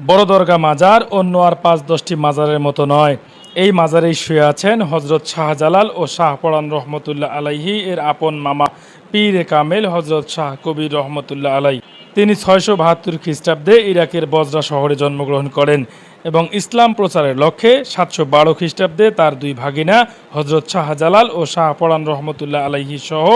বড় দরগা মাজার অন্য আর পাঁচ দশটি মাজারের মতো নয়। এই মাজারেই শুয়ে আছেন হজরত শাহজালাল ও শাহপরান রহমতুল্লাহ আলাইহি এর আপন মামা পীর কামেল হজরত শাহ কবির রহমতুল্লাহ আলাই তিনি ছয়শো বাহাত্তর খ্রিস্টাব্দে ইরাকের বজরা শহরে জন্মগ্রহণ করেন। এবং ইসলাম প্রচারের লক্ষ্যে সাতশো বারো খ্রিস্টাব্দে তার দুই ভাগিনা হজরত শাহজালাল ও শাহপরান রহমতুল্লাহ আলাইহি সহ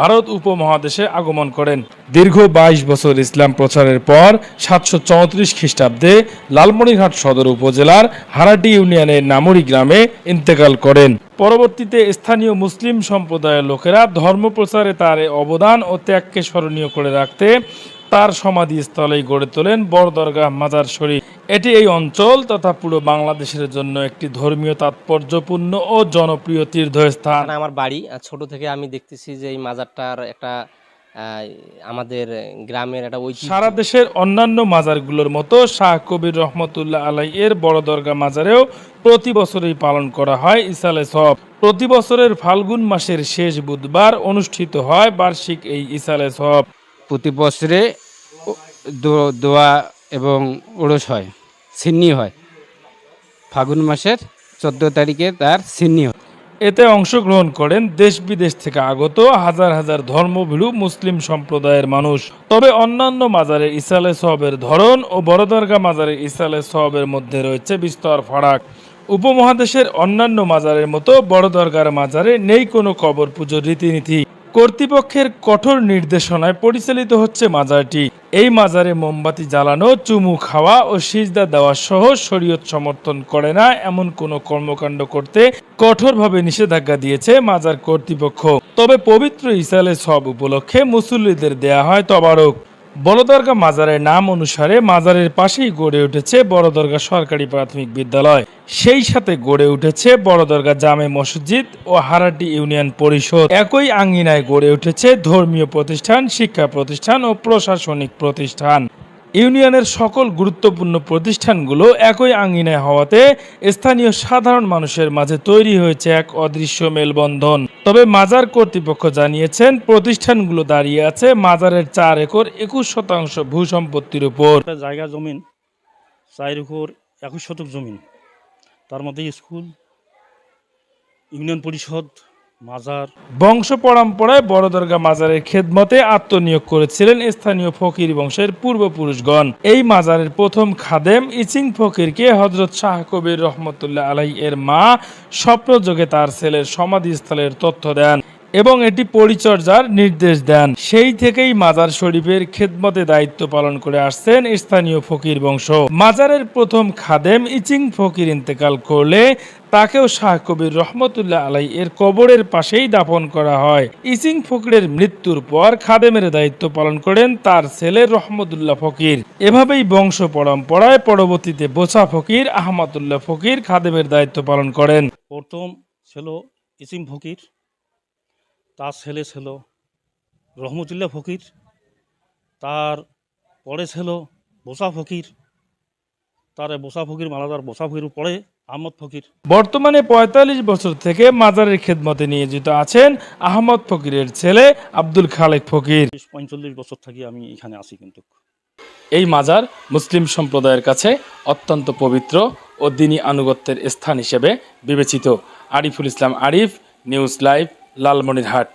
ভারত উপমহাদেশে আগমন করেন। দীর্ঘ বাইশ বছর ইসলাম প্রচারের পর সাতশো চৌত্রিশ খ্রিস্টাব্দে লালমনিরহাট সদর উপজেলার হারাটি ইউনিয়নের নামুরি গ্রামে ইন্তেকাল করেন। পরবর্তীতে স্থানীয় মুসলিম সম্প্রদায়ের লোকেরা ধর্ম প্রচারে তার অবদান ও ত্যাগকে স্মরণীয় করে রাখতে তার সমাধিস্থলেই গড়ে তোলেন বড় দরগাহ মাজার শরীফ। এটি এই অঞ্চল তথা পুরো বাংলাদেশের জন্য একটি ধর্মীয় তাৎপর্যপূর্ণ ও জনপ্রিয় তীর্থস্থান। আমার বাড়ি। আর ছোট থেকে আমি দেখতেছি যে এই মাজারটার একটা আমাদের গ্রামের একটা ওই সারা দেশের অন্যান্য মাজারগুলোর মতো শাহ কবির রহমতুল্লাহ আলাই এর বড় দরগা মাজারেও প্রতি বছরই পালন করা হয় ইসালে সব। প্রতি বছরের ফাল্গুন মাসের শেষ বুধবার অনুষ্ঠিত হয় বার্ষিক এই ইসালে সব। প্রতি বছরে দোয়া এবং ওড়স হয়, সিন্নি হয়। ফাগুন মাসের চোদ্দ তারিখে তার সিন্নি হয়। এতে অংশগ্রহণ করেন দেশ বিদেশ থেকে আগত হাজার হাজার ধর্মভীরু মুসলিম সম্প্রদায়ের মানুষ। তবে অন্যান্য মাজারের ইসালে সবের ধরন ও বড় দরগা মাজারের ইসালে সবের মধ্যে রয়েছে বিস্তর ফারাক। উপমহাদেশের অন্যান্য মাজারের মতো বড় দরগার মাজারে নেই কোনো কবর পুজোর রীতিনীতি। কর্তৃপক্ষের কঠোর নির্দেশনায় পরিচালিত হচ্ছে মাজারটি। এই মাজারে মোমবাতি জ্বালানো, চুমু খাওয়া ও সিজদা দেওয়া সহ শরীয়ত সমর্থন করে না এমন কোনো কর্মকাণ্ড করতে কঠোরভাবে নিষেধাজ্ঞা দিয়েছে মাজার কর্তৃপক্ষ। তবে পবিত্র ইসালে সব উপলক্ষে মুসল্লিদের দেয়া হয় তবারক। বড়দরগা মাজারের নাম অনুসারে মাজারের পাশেই গড়ে উঠেছে বড়দরগা সরকারি প্রাথমিক বিদ্যালয়। সেই সাথে গড়ে উঠেছে বড়দরগা জামে মসজিদ ও হারাটি ইউনিয়ন পরিষদ। একই আঙ্গিনায় গড়ে উঠেছে ধর্মীয় প্রতিষ্ঠান, শিক্ষা প্রতিষ্ঠান ও প্রশাসনিক প্রতিষ্ঠান। ইউনিয়নের সকল গুরুত্বপূর্ণ প্রতিষ্ঠানগুলো একই আঙ্গিনায় হওয়াতে স্থানীয় সাধারণ মানুষের মাঝে তৈরি হয়েছে এক অদৃশ্য মেলবন্ধন। তবে মাজার কর্তৃপক্ষ জানিয়েছেন, প্রতিষ্ঠানগুলো দাঁড়িয়ে আছে মাজারের চার একর একুশ শতাংশ ভূ সম্পত্তির উপর জায়গা জমিন, চার একর একুশ শতক জমিন। তার মধ্যে স্কুল, ইউনিয়ন পরিষদ মাজার। বংশ পরম্পরায় বড়দর্গা মাজারের খেদমতে আত্মনিয়োগ করেছিলেন স্থানীয় ফকির বংশের পূর্বপুরুষগণ। এই মাজারের প্রথম খাদেম ইচিং ফকিরকে হজরত শাহ কবির রহমতুল্লাহ আলাই এর মা স্বপ্নযোগে তার ছেলের সমাধিস্থলের তথ্য দেন। এবং এটি পরিচর্যার নির্দেশ দেন। সেই থেকেই মাজার শরীফের খেদমতে দায়িত্ব পালন করে আসছেন স্থানীয় ফকির বংশ। মাজারের প্রথম খাদেম ইচিং ফকির ইন্তেকাল করলে তাকেও শাহ কবির রহমতুল্লাহ আলাই এর কবরের পাশেই দাফন করা হয়। ইচিং ফকিরের মৃত্যুর পর খাদেমের দায়িত্ব পালন করেন তার ছেলে রহমতুল্লাহ ফকির। এভাবেই বংশ পরম্পরায় পরবর্তীতে বোচা ফকির, আহমদুল্লাহ ফকির খাদেমের দায়িত্ব পালন করেন। প্রথম ছিল ইসিম ফকির তার ছেলে ছিল রহমতুল্লাহ ফকির তার পরে ছিল বোসা ফকির তার বোসা ফকির মালাদার বোসা ফকির পরে আহমদ ফকির। বর্তমানে ৪৫ বছর থেকে মাজারের খেদমতে নিয়োজিত আছেন আহমদ ফকিরের ছেলে আব্দুল খালেক ফকির। পঁয়তাল্লিশ বছর থাকি আমি এখানে আসি কিন্তু। এই মাজার মুসলিম সম্প্রদায়ের কাছে অত্যন্ত পবিত্র ও দিনী আনুগত্যের স্থান হিসেবে বিবেচিত। Ariful Islam Arif news live Lalmonirhat.